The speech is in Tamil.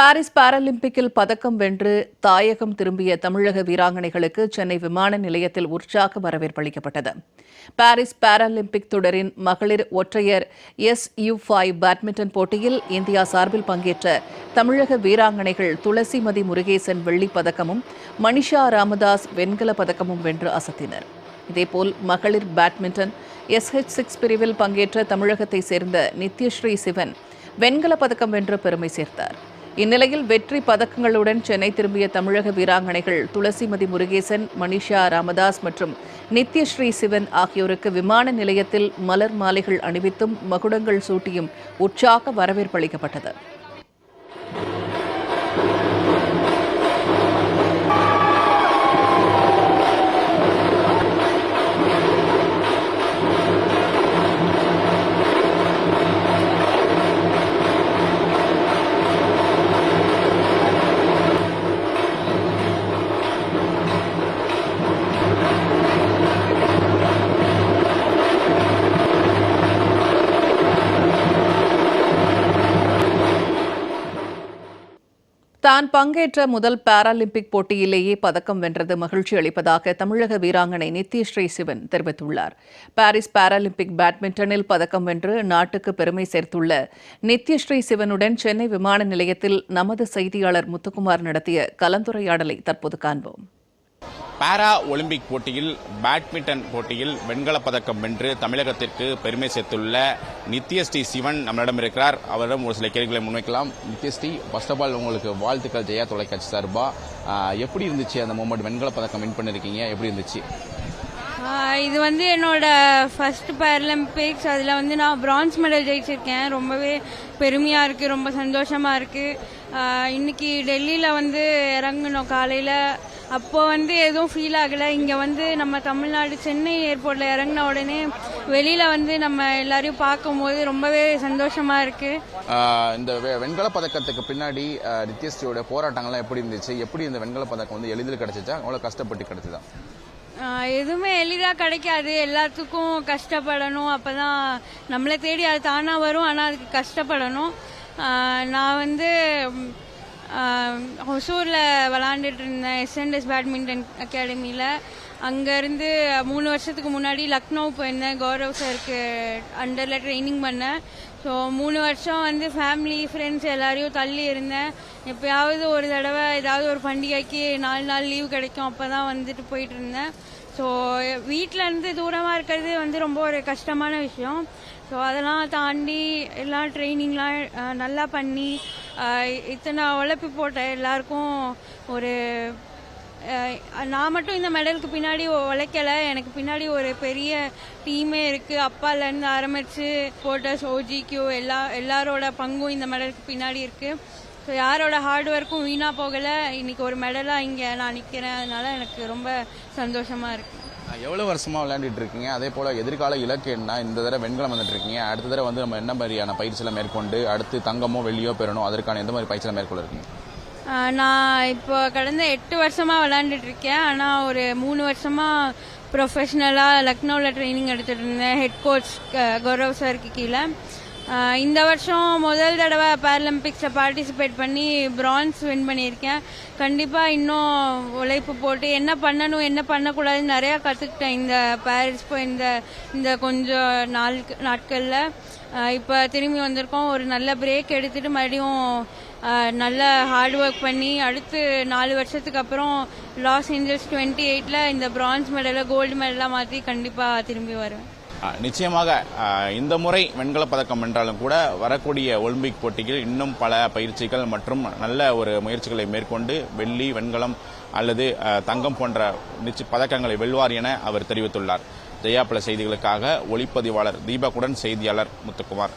பாரிஸ் பாராலிம்பிக்கில் பதக்கம் வென்று தாயகம் திரும்பிய தமிழக வீராங்கனைகளுக்கு சென்னை விமான நிலையத்தில் உற்சாக வரவேற்பு அளிக்கப்பட்டது. பாரிஸ் பாராலிம்பிக் தொடரின் மகளிர் ஒற்றையர் எஸ் யு ஃபைவ் பேட்மிண்டன் போட்டியில் இந்தியா சார்பில் பங்கேற்ற தமிழக வீராங்கனைகள் துளசிமதி முருகேசன் வெள்ளிப் பதக்கமும் மனிஷா ராமதாஸ் வெண்கல பதக்கமும் வென்று அசத்தினர். இதேபோல் மகளிர் பேட்மிண்டன் எஸ்ஹெச் சிக்ஸ் பிரிவில் பங்கேற்ற தமிழகத்தைச் சேர்ந்த நித்யஸ்ரீ சிவன் வெண்கல பதக்கம் வென்று பெருமை சேர்த்தார். இந்நிலையில் வெற்றி பதக்கங்களுடன் சென்னை திரும்பிய தமிழக வீராங்கனைகள் துளசிமதி முருகேசன் மனிஷா ராமதாஸ் மற்றும் நித்யஸ்ரீ சிவன் ஆகியோருக்கு விமான நிலையத்தில் மலர் மாலைகள் அணிவித்தும் மகுடங்கள் சூட்டியும் உற்சாக வரவேற்பளிக்கப்பட்டது தான் பங்கேற்ற முதல் பாராலிம்பிக் போட்டியிலேயே பதக்கம் வென்றது மகிழ்ச்சி அளிப்பதாக தமிழக வீராங்கனை நித்யஸ்ரீ சிவன் தெரிவித்துள்ளார். பாரிஸ் பாராலிம்பிக் பேட்மிண்டனில் பதக்கம் வென்று நாட்டுக்கு பெருமை சேர்த்துள்ள நித்யஸ்ரீ சிவனுடன் சென்னை விமான நிலையத்தில் நமது செய்தியாளர் முத்துக்குமார் நடத்திய கலந்துரையாடலை தற்போது காண்போம். பாரா ஒலிம்பிக் போட்டியில் பேட்மிண்டன் போட்டியில் வெண்கலப் பதக்கம் வென்று தமிழகத்திற்கு பெருமை சேர்த்துள்ள நித்யஸ்ரீ சிவன் நம்மளிடம் இருக்கிறார். அவரிடம் ஒரு சில கேள்விகளை முன்வைக்கலாம். நித்யஸ்ரீ ஃபர்ஸ்ட் ஆஃப் ஆல் உங்களுக்கு வாழ்த்துக்கள் ஜெயா தொலைக்காட்சி சார்பா. எப்படி இருந்துச்சு அந்த மூமெண்ட் வெண்கலப் பதக்கம் வின் பண்ணிருக்கீங்க? எப்படி இருந்துச்சு? இது வந்து என்னோட ஃபர்ஸ்ட் பேரலிம்பிக்ஸ் அதில் வந்து நான் பிரான்ஸ் மெடல் ஜெயிச்சிருக்கேன். ரொம்பவே பெருமையாக இருக்குது ரொம்ப சந்தோஷமாக இருக்குது இன்னைக்கு டெல்லியில் வந்து இறங்கணும் காலையில் அப்போ வந்து எதுவும் ஃபீல் ஆகலை. இங்கே வந்து நம்ம தமிழ்நாடு சென்னை ஏர்போர்ட்டில் இறங்கின உடனே வெளியில் வந்து நம்ம எல்லாரையும் பார்க்கும்போது ரொம்பவே சந்தோஷமாக இருக்குது இந்த வெ- வெண்கலப் பதக்கத்துக்கு பின்னாடி நித்யஸ்ரீயோட போராட்டங்கள்லாம் எப்படி இருந்துச்சு? எப்படி இந்த வெண்கலப் பதக்கம் வந்து எளிதில் கிடைச்சிச்சா? அவ்வளோ கஷ்டப்பட்டு கிடைச்சதா? ஆஹ் எதுவுமே எளிதாக கிடைக்காது. எல்லாத்துக்கும் கஷ்டப்படணும். அப்பதான் நம்மளை தேடி அது தானா வரும். ஆனால் அதுக்கு கஷ்டப்படணும். நான் வந்து ஹொசூரில் விளாண்டுட்டு இருந்தேன் எஸ்என்எஸ் பேட்மிண்டன் அகாடமியில் அங்கேருந்து மூணு வருஷத்துக்கு முன்னாடி லக்னோ போயிருந்தேன். கௌரவ் சாருக்கு அண்டரில் ட்ரைனிங் பண்ணேன். ஸோ மூணு வருஷம் வந்து ஃபேமிலி ஃப்ரெண்ட்ஸ் எல்லாரையும் தள்ளி இருந்தேன். எப்பயாவது ஒரு தடவை ஏதாவது ஒரு பண்டிகைக்கு நாலு நாள் லீவ் கிடைக்கும். அப்போ தான் வந்துட்டு போயிட்டு இருந்தேன். ஸோ வீட்டில் இருந்து தூரமாக இருக்கிறது வந்து ரொம்ப ஒரு கஷ்டமான விஷயம். ஸோ அதெல்லாம் தாண்டி எல்லாம் ட்ரைனிங்லாம் நல்லா பண்ணி இத்தனை உழைப்பு போட்ட எல்லாருக்கும் ஒரு நான் மட்டும் இந்த மெடலுக்கு பின்னாடி உழைக்கல. எனக்கு பின்னாடி ஒரு பெரிய டீமே இருக்குது அப்பாலேருந்து ஆரம்பித்து போட்டஸ் ஓஜிக்யூ எல்லா எல்லாரோட பங்கும் இந்த மெடலுக்கு பின்னாடி இருக்குது ஸோ யாரோட ஹார்ட் ஒர்க்கும் வீணாக போகலை. இன்னைக்கு ஒரு மெடலாக இங்கே நான் நிற்கிறேன் அதனால எனக்கு ரொம்ப சந்தோஷமாக இருக்குது எவ்வளோ வருஷமாக வருஷமா விளையாண்டுட்டு இருக்கீங்க அதே போல் எதிர்கால இலக்கு என்ன? இந்த தடவை வெண்கலம் வந்துட்டு இருக்கீங்க அடுத்த தடவை வந்து நம்ம என்ன மாதிரியான பயிற்சியெல்லாம் மேற்கொண்டு அடுத்து தங்கமோ வெள்ளியோ பெறணும்? அதற்கான எந்த மாதிரி பயிற்சியெல்லாம் மேற்கொள்ள இருக்கீங்க நான் இப்போ கடந்த எட்டு வருஷமாக விளையாண்டுட்டு இருக்கேன் ஆனால் ஒரு மூணு வருஷமாக ப்ரொஃபஷ்னலாக லக்னோவில் ட்ரைனிங் எடுத்துகிட்டு இருந்தேன் ஹெட் கோச் கௌரவ் சாருக்கு கீழே. இந்த வருஷம் முதல் தடவை பேரலிம்பிக்ஸில் பார்ட்டிசிபேட் பண்ணி பிரான்ஸ் வின் பண்ணியிருக்கேன். கண்டிப்பாக இன்னும் உழைப்பு போட்டு என்ன பண்ணணும் என்ன பண்ணக்கூடாதுன்னு நிறையா கற்றுக்கிட்டேன் இந்த பாரிஸ் போய் இந்த இந்த கொஞ்சம் நாள் நாட்களில். இப்போ திரும்பி வந்திருக்கோம். ஒரு நல்ல பிரேக் எடுத்துட்டு மறுபடியும் நல்ல ஹார்ட் ஒர்க் பண்ணி அடுத்து நாலு வருஷத்துக்கு அப்புறம் லாஸ் ஏஞ்சல்ஸ் டுவெண்ட்டி எயிட்டில் இந்த பிரான்ஸ் மெடலை கோல்டு மெடலாக மாற்றி கண்டிப்பாக திரும்பி வருவேன். நிச்சயமாக இந்த முறை வெண்கலப் பதக்கம் வென்றாலும் கூட வரக்கூடிய ஒலிம்பிக் போட்டியில் இன்னும் பல பயிற்சிகள் மற்றும் நல்ல ஒரு முயற்சிகளை மேற்கொண்டு வெள்ளி வெண்கலம் அல்லது தங்கம் போன்ற நிச்சய பதக்கங்களை வெல்வார் என அவர் தெரிவித்துள்ளார். ஜெயா பல செய்திகளுக்காக ஒளிப்பதிவாளர் தீபக்குடன் செய்தியாளர் முத்துக்குமார்.